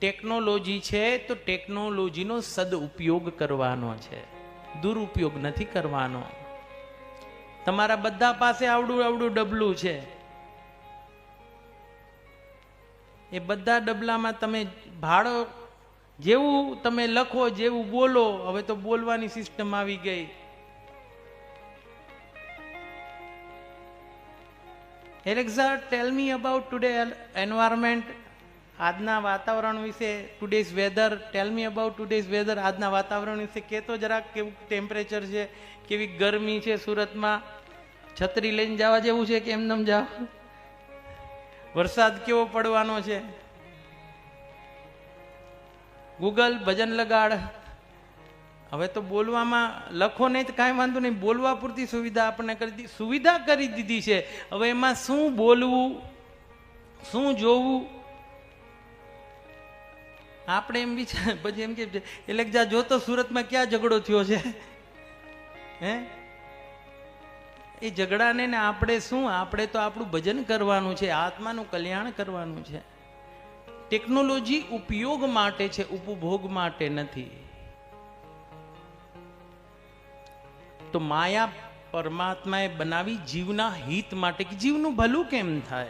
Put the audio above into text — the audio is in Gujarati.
ટેકનોલોજી છે, તો ટેકનોલોજીનો સદઉપયોગ કરવાનો છે. દુરુપયોગ નથી કરવાનો. તમારા બધા પાસે આવડું આવડું ડબલું છે. એ બધા ડબલામાં તમે ભાડો જેવું તમે લખો, જેવું બોલો, હવે તો બોલવાની સિસ્ટમ આવી ગઈ. Alexa tell me about today environment આજના વાતાવરણ વિશે today's weather tell me about today's weather આજના વાતાવરણ વિશે કહેતો જરાક કેવું ટેમ્પરેચર છે, કેવી ગરમી છે સુરતમાં. છત્રી લઈને જવા જેવું છે કે એમનેમ જાવ વરસાદ કેવો પડવાનો છે? ગૂગલ ભજન લગાડ. હવે તો બોલવામાં લખો નહીં તો કાંઈ વાંધો નહીં. બોલવા પૂરતી સુવિધા આપણને કરી દીધી સુવિધા કરી દીધી છે. હવે એમાં શું બોલવું, શું જોવું આપણે એમ વિચાર પછી એમ કે એટલે જા જોતો સુરતમાં ક્યાં ઝઘડો થયો છે? હે? એ ઝઘડાને ને આપણે શું? આપણે તો આપણું ભજન કરવાનું છે, આત્માનું કલ્યાણ કરવાનું છે. ટેકનોલોજી ઉપયોગ માટે છે, ઉપભોગ માટે નથી. તો માયા પરમાત્માએ બનાવી જીવના હિત માટે, કે જીવનું ભલું કેમ થાય?